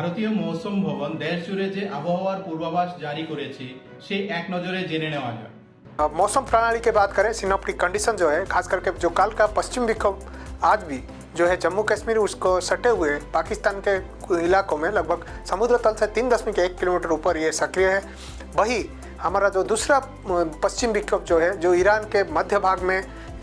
ভারতীয় মৌসুম ভবন দেশ জুড়ে যে আবহাওয়ার পূর্বাভাস জারি করেছে সেই এক নজরে জেনে নেওয়া যাক अब मौसम प्रणाली की बात करें सिनोप्टिक कंडीशन जो है खास करके जो काल का पश्चिम विक्षोभ आज भी जो है जम्मू कश्मीर उसको सटे हुए पाकिस्तान के इलाकों में लगभग समुद्र तल से तीन दशमिक एक किलोमीटर ऊपर ये सक्रिय है वही हमारा जो दूसरा अ, पश्चिम विक्षोभ जो है जो ईरान के मध्य भाग में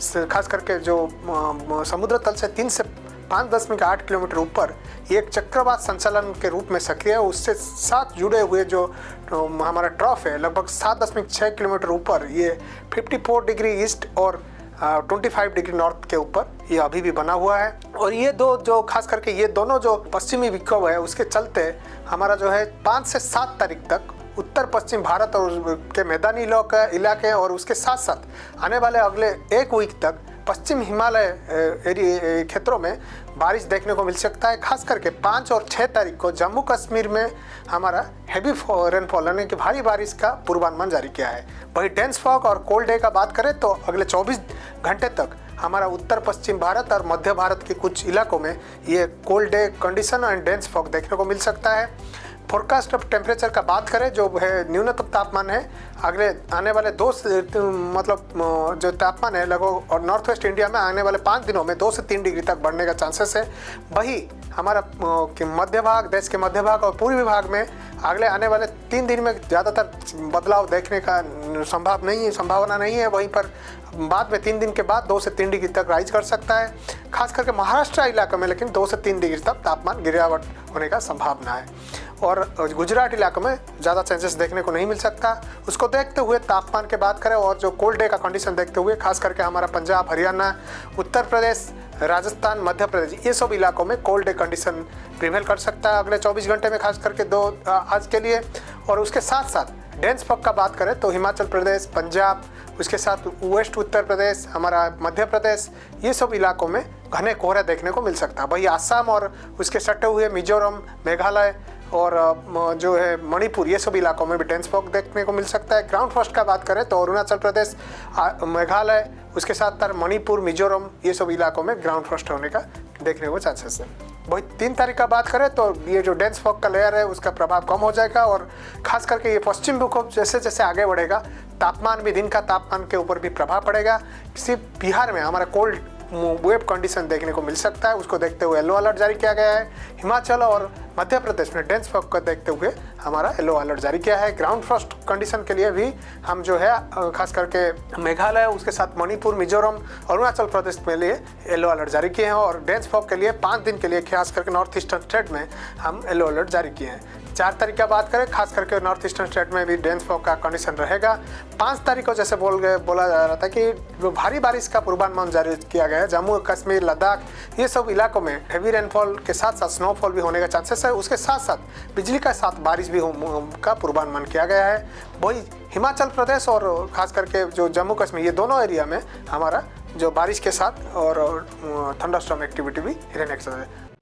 स- खास करके जो अ, अ, समुद्र तल से तीन से पाँच दशमिक आठ किलोमीटर ऊपर एक चक्रवात संचालन के रूप में सक्रिय है। उससे साथ जुड़े हुए जो हमारा ट्रॉफ है, लगभग सात दशमिक छः किलोमीटर ऊपर, ये 54 डिग्री ईस्ट और ट्वेंटी फाइव डिग्री नॉर्थ के ऊपर, ये अभी भी बना हुआ है। और ये दो, जो खास करके ये दोनों जो पश्चिमी विक्षोभ है, उसके चलते हमारा जो है पाँच से सात तारीख तक उत्तर पश्चिम भारत और के मैदानी इलाके और उसके साथ साथ आने वाले अगले एक वीक तक पश्चिम हिमालय क्षेत्रों में बारिश देखने को मिल सकता है, खास करके पाँच और छः तारीख को जम्मू कश्मीर में हमारा हैवी रेनफॉल यानी कि भारी बारिश का पूर्वानुमान जारी किया है। वही डेंस फॉग और कोल्ड डे का बात करें तो अगले 24 घंटे तक हमारा उत्तर, पश्चिम भारत और मध्य भारत के कुछ इलाकों में ये cold day condition and dense fog देखने को मिल सकता है। फोरकास्ट ऑफ़ टेम्परेचर का बात करें, जो है न्यूनतम तापमान है, अगले आने वाले दो मतलब जो तापमान है लगभग, और नॉर्थ वेस्ट इंडिया में आने वाले पाँच दिनों में दो से तीन डिग्री तक बढ़ने का चांसेस है। वही हमारा मध्य भाग, देश के मध्य भाग और पूर्वी भाग में अगले आने वाले तीन दिन में ज़्यादातर बदलाव देखने का संभाव नहीं है, संभावना नहीं है। वहीं पर बाद में तीन दिन के बाद दो से तीन डिग्री तक राइज कर सकता है। खास करके महाराष्ट्र इलाके में, लेकिन दो से तीन डिग्री तक तापमान गिरावट होने का संभावना है। और गुजरात इलाके में ज़्यादा चेंजेस देखने को नहीं मिल सकता। उसको देखते हुए तापमान के बात करें और जो कोल्ड डे का कंडीशन देखते हुए, खास करके हमारा पंजाब, हरियाणा, उत्तर प्रदेश, राजस्थान, मध्य प्रदेश, ये सब इलाकों में कोल्ड डे कंडीशन प्रिवेल कर सकता है अगले 24 घंटे में, खास करके दो आज के लिए। और उसके साथ साथ डेंस फॉग का बात करें तो हिमाचल प्रदेश, पंजाब, उसके साथ वेस्ट उत्तर प्रदेश, हमारा मध्य प्रदेश, ये सब इलाकों में घने कोहरे देखने को मिल सकता है। वही आसाम और उसके सटे हुए मिजोरम, मेघालय और जो है मणिपुर, ये सब इलाकों में भी डेंस फॉग देखने को मिल सकता है। ग्राउंड फ़र्स्ट का बात करें तो अरुणाचल प्रदेश मेघालय, उसके साथ साथ मणिपुर, मिजोरम, ये सब इलाकों में ग्राउंड फ़र्स्ट होने का देखने को चांसेस है। वही तीन तारीख का बात करें तो ये जो डेंस फॉग का लेयर है, उसका प्रभाव कम हो जाएगा और खास करके ये पश्चिम विक्षोभ जैसे जैसे आगे बढ़ेगा, तापमान भी दिन का तापमान के ऊपर भी प्रभाव पड़ेगा। सिर्फ़ बिहार में, हमारा कोल्ड वेव कंडीशन देखने को मिल सकता है। उसको देखते हुए येलो अलर्ट जारी किया गया है। हिमाचल और मध्य प्रदेश में डेंस फॉग को देखते हुए हमारा येलो अलर्ट जारी किया है। ग्राउंड फ्रॉस्ट कंडीशन के लिए भी हम जो है खास करके मेघालय, उसके साथ मणिपुर, मिजोरम अरुणाचल प्रदेश के लिए येलो अलर्ट जारी किए हैं और डेंस फॉग के लिए पाँच दिन के लिए, खास करके नॉर्थ ईस्टर्न स्टेट में हम येलो अलर्ट जारी किए हैं। चार तारीख का बात करें, खास करके नॉर्थ ईस्टर्न स्टेट में भी डेंस फॉग का कंडीशन रहेगा। पाँच तारीख को जैसे बोल गए, बोला जा रहा था कि भारी बारिश का पूर्वानुमान जारी किया गया है, जम्मू, कश्मीर, लद्दाख, ये सब इलाकों में हैवी रेनफॉल के साथ साथ स्नोफॉल भी होने का चांसेस है। उसके साथ साथ बिजली का साथ बारिश भी का पूर्वानुमान किया गया है। वही हिमाचल प्रदेश और खास करके जो जम्मू कश्मीर, ये दोनों एरिया में हमारा जो बारिश के साथ और ठंडा थंडरस्टॉर्म एक्टिविटी भी रहने के साथ